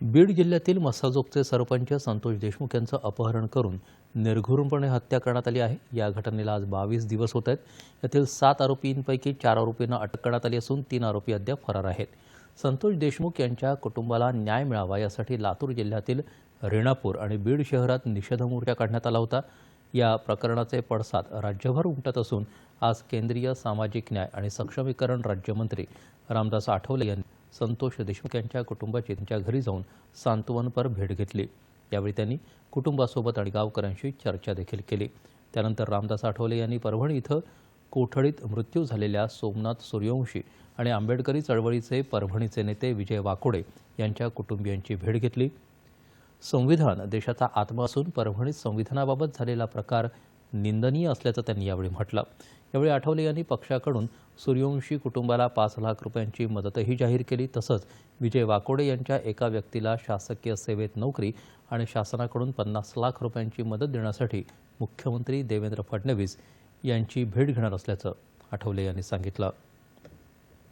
बीड जिल्ह्यातील मस्साजोगचे सरपंच संतोष देशमुख यांचं अपहरण करून निर्घुरूनपणे हत्या करण्यात आली आहे. या घटनेला आज बावीस दिवस होत आहेत. यातील सात आरोपींपैकी चार आरोपींना अटक करण्यात आली असून तीन आरोपी अद्याप फरार आहेत. संतोष देशमुख यांच्या कुटुंबाला न्याय मिळावा यासाठी लातूर जिल्ह्यातील रेणापूर आणि बीड शहरात निषेध मोर्चा काढण्यात आला होता. या प्रकरणाचे पडसाद राज्यभर उमटत असून आज केंद्रीय सामाजिक न्याय आणि सक्षमीकरण राज्यमंत्री रामदास आठवले यांनी संतोष देशमुख यांच्या कुटुंबाची त्यांच्या घरी जाऊन सांत्वनपर भेट घेतली. यावेळी त्यांनी कुटुंबासोबत आणि गावकऱ्यांशी चर्चा देखील केली. त्यानंतर रामदास आठवले यांनी परभणी इथं कोठडीत मृत्यू झालेल्या सोमनाथ सूर्यवंशी आणि आंबेडकरी चळवळीचे परभणीचे नेते विजय वाकोडे यांच्या कुटुंबियांची भेट घेतली. संविधान देशाचा आत्मा असून परभणीत संविधानाबाबत झालेला प्रकार निंदनीय असल्याचं त्यांनी यावेळी म्हटलं. यावेळी आठवले यांनी पक्षाकडून सूर्यवंशी कुटुंबाला पाच लाख रुपयांची मदतही जाहीर केली. तसंच विजय वाकोडे यांच्या एका व्यक्तीला शासकीय सेवेत नोकरी आणि शासनाकडून पन्नास लाख रुपयांची मदत देण्यासाठी मुख्यमंत्री देवेंद्र फडणवीस यांची भेट घेणार असल्याचं आठवले यांनी सांगितलं.